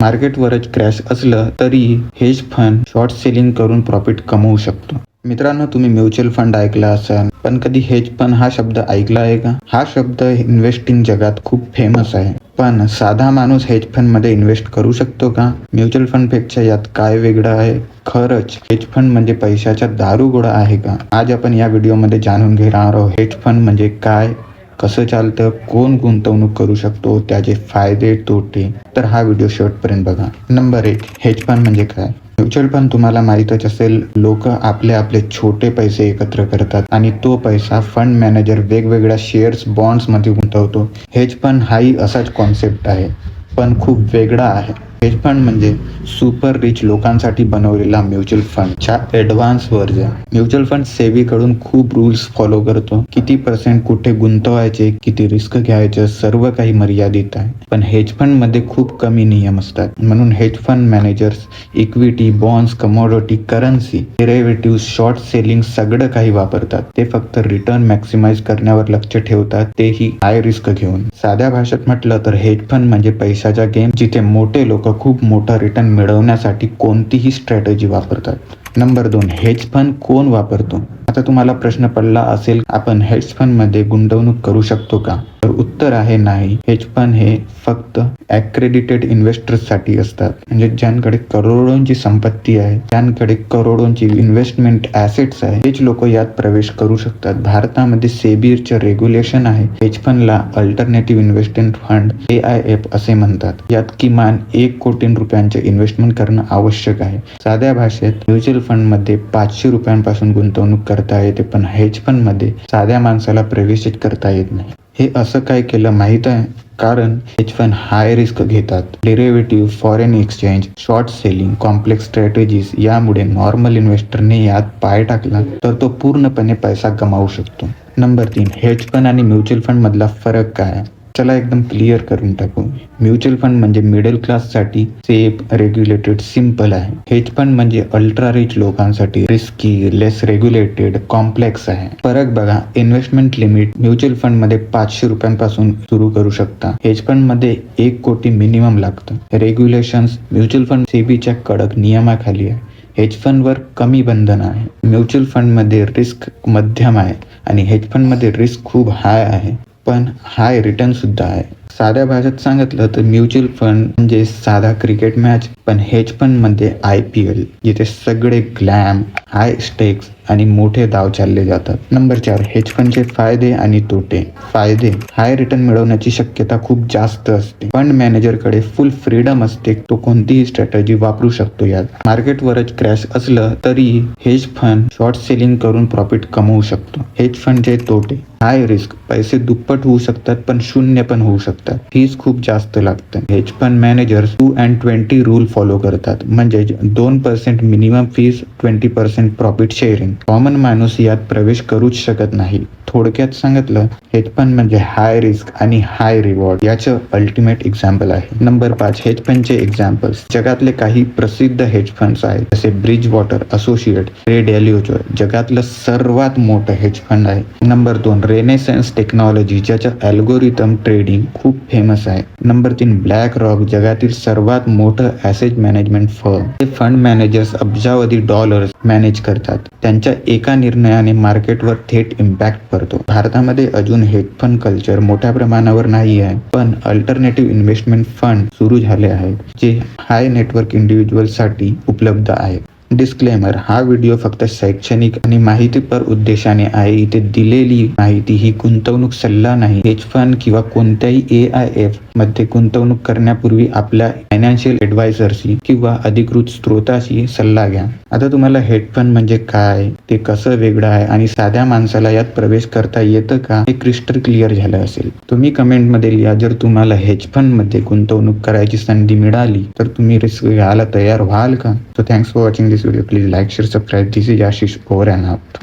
मार्केटवरच crash असलं तरी hedge fund short selling करून प्रॉफिट कमवू शकतो. मित्रांनो तुम्ही म्युच्युअल फंड ऐकला असाल पण कधी हेज फंड हा शब्द ऐकला आहे का? हा शब्द इन्व्हेस्टिंग जगात खूप फेमस आहे. पण साधा माणूस हेज फंडमध्ये इन्व्हेस्ट करू शकतो का? म्युच्युअल फंडपेक्षा यात काय वेगळं आहे? खरंच हेज फंड म्हणजे पैशाचा दारुगोळा आहे का? आज आपण या व्हिडिओमध्ये जाणून घेणार आहोत हेज फंड म्हणजे काय? कसं चालतं कोण गुंतवणूक करू शकतो त्याचे फायदे तोटे. तर हा व्हिडिओ शेवटपर्यंत बघा. नंबर एक हेज फंड म्हणजे काय? म्युच्युअल फंड तुम्हाला माहीतच असेल लोक आपले आपले छोटे पैसे एकत्र करतात आणि तो पैसा फंड मॅनेजर वेगवेगळ्या शेअर्स बॉन्ड्समध्ये गुंतवतो. हेज फंड हाही असाच कॉन्सेप्ट आहे पण खूप वेगळा आहे. हेज फंड म्हणजे सुपर रिच लोकांसाठी बनवलेला म्युच्युअल फंडच्या ॲडव्हान्स वर्जन म्युच्युअल फंड सेबीकडून खूप रूल्स फॉलो करतो. किती पर्सेंट कुठे गुंतवायचे किती रिस्क घ्यायचे सर्व काही मर्यादित आहे. पण हेज फंडमध्ये खूप कमी नियम असतात. म्हणून hedge fund managers equity bonds commodity currency derivative short selling सगळं काही वापरतात. ते फक्त रिटर्न मॅक्सिमाइज करण्यावर लक्ष ठेवतात. तेही हाय रिस्क घेऊन. साध्या भाषेत म्हटलं तर हेज फंड म्हणजे पैशाचा गेम जिथे मोठे लोक खूप मोठा रिटर्न मिळवण्यासाठी कोणतीही स्ट्रॅटेजी वापरतात. नंबर दोन हेज फंड कोण वापरतो? आता तुम्हाला प्रश्न पडला असेल आपण हेज फंडमध्ये गुंतवणूक करू शकतो का? तर उत्तर आहे नाही. हेज फंड हे फक्त अक्रेडिटेड इन्व्हेस्टर्ससाठी असतात. म्हणजे ज्यांकडे करोडोंची संपत्ती आहे ज्यांकडे करोडोंची इन्व्हेस्टमेंट ऍसेट्स आहे हेच लोक यात प्रवेश करू शकतात. भारतामध्ये सेबीरचे रेग्युलेशन आहे. Hedge फंडला alternative investment fund A I F असे म्हणतात. यात किमान एक कोटी रुपयांचे इन्व्हेस्टमेंट करणं आवश्यक आहे. साध्या भाषेत म्युच्युअल फंडमध्ये पाचशे रुपयांपासून गुंतवणूक करता येते पण हेज फंडमध्ये साध्या माणसाला प्रवेशित करता येत नाही. हे असं काय केलं माहीत आहे? कारण हेज फंड हाय रिस्क घेतात. Derivative foreign exchange short selling complex strategies यामुळे नॉर्मल इन्व्हेस्टरने यात पाय टाकला तर तो पूर्णपणे पैसा गमावू शकतो. नंबर तीन हेज फंड आणि म्युच्युअल फंड मधला फरक काय? चला एकदम क्लिअर करून टाकू. म्युच्युअल फंड म्हणजे मिडल क्लाससाठी सेफ रेग्युलेटेड सिंपल आहे. हेज फंड म्हणजे अल्ट्रा रिच लोकांसाठी रिस्की लेस रेग्युलेटेड कॉम्प्लेक्स आहे. फरक बघा इन्व्हेस्टमेंट लिमिट म्युच्युअल फंडमध्ये पाचशे रुपयांपासून सुरू करू शकता. हेज फंडमध्ये एक कोटी मिनिमम लागतं. रेग्युलेशन म्युच्युअल फंड सेबीच्या कडक नियमाखाली आहे. हेज फंडवर कमी बंधन आहे. म्युच्युअल फंडमध्ये रिस्क मध्यम आहे आणि हेज फंडमध्ये रिस्क खूप हाय आहे. पण हाय रिटर्न सुद्धा आहे. साध्या भाषेत सांगितलं तर म्युच्युअल फंड म्हणजे साधा क्रिकेट मॅच पण हेज फंडमध्ये आय पी एल जिथे सगळे ग्लॅम हाय स्टेक्स आणि मोठे दाव चालले जातात. नंबर चार हेज फंडचे फायदे आणि तोटे. फायदे हाय रिटर्न मिळवण्याची शक्यता खूप जास्त असते. फंड मॅनेजरकडे फुल फ्रीडम असते. तो कोणतीही स्ट्रॅटेजी वापरू शकतो यात. मार्केटवरच क्रॅश असलं तरी हेज फंड शॉर्ट सेलिंग करून प्रॉफिट कमवू शकतो. हेज फंडचे तोटे हाय रिस्क पैसे दुप्पट होऊ शकतात पण शून्य पण होऊ शकतात. फीज खूप जास्त लागते hedge fund manager two and twenty rule follow करतात. म्हणजे दोन percent minimum fees twenty percent profit sharing common माणूस यात प्रवेश करूच शकत नाही. थोडक्यात सांगितलं हेज फंड म्हणजे हाय रिस्क आणि हाय रिवॉर्ड याचं अल्टिमेट एक्झाम्पल आहे. नंबर पाच हेज फंडचे एक्झाम्पल्स जगातले काही प्रसिद्ध हेज फंड्स आहेत जसे ब्रिज वॉटर असोसिएट रे डॅलिओचो जगातलं सर्वात मोठं हेज फंड आहे. नंबर दोन रेनेसन्स टेक्नॉलॉजी ज्याचं अल्गोरिथम ट्रेडिंग खूप फेमस आहे. नंबर तीन ब्लॅक रॉक जगातील सर्वात मोठं ऍसेट मॅनेजमेंट फर्म हे फंड मॅनेजर्स अब्जावधी डॉलर्स मॅनेज करतात. त्यांच्या एका निर्णयाने मार्केटवर थेट इम्पॅक्ट पडतो. भारतामध्ये अजून हेज फंड कल्चर मोठ्या प्रमाणावर नाही आहे पण अल्टरनेटिव्ह इन्व्हेस्टमेंट फंड सुरू झाले आहेत जे हाय नेटवर्क इंडिव्हिज्युअलसाठी उपलब्ध आहेत. डिस्क्लेमर हा व्हिडिओ फक्त शैक्षणिक आणि माहितीपर उद्देशाने आहे. इथे दिलेली माहिती ही गुंतवणूक सल्ला नाही. हेज फंड किंवा कोणत्याही ए आय एफमध्ये गुंतवणूक करण्यापूर्वी आपल्या फायनान्शियल ऍडवायझरशी किंवा अधिकृत स्त्रोताशी सल्ला घ्या. आता तुम्हाला हेड फंड म्हणजे काय? ते कसं वेगळं आहे? आणि साध्या माणसाला यात प्रवेश करता येतं का? हे क्रिस्टल क्लिअर झालं असेल. तुम्ही कमेंटमध्ये लिहा. जर तुम्हाला हेज फंडमध्ये गुंतवणूक करायची संधी मिळाली तर तुम्ही रिस्क घ्यायला तयार व्हाल का? So thanks for watching this this video. Please like, share, subscribe. This is Yashish over and out.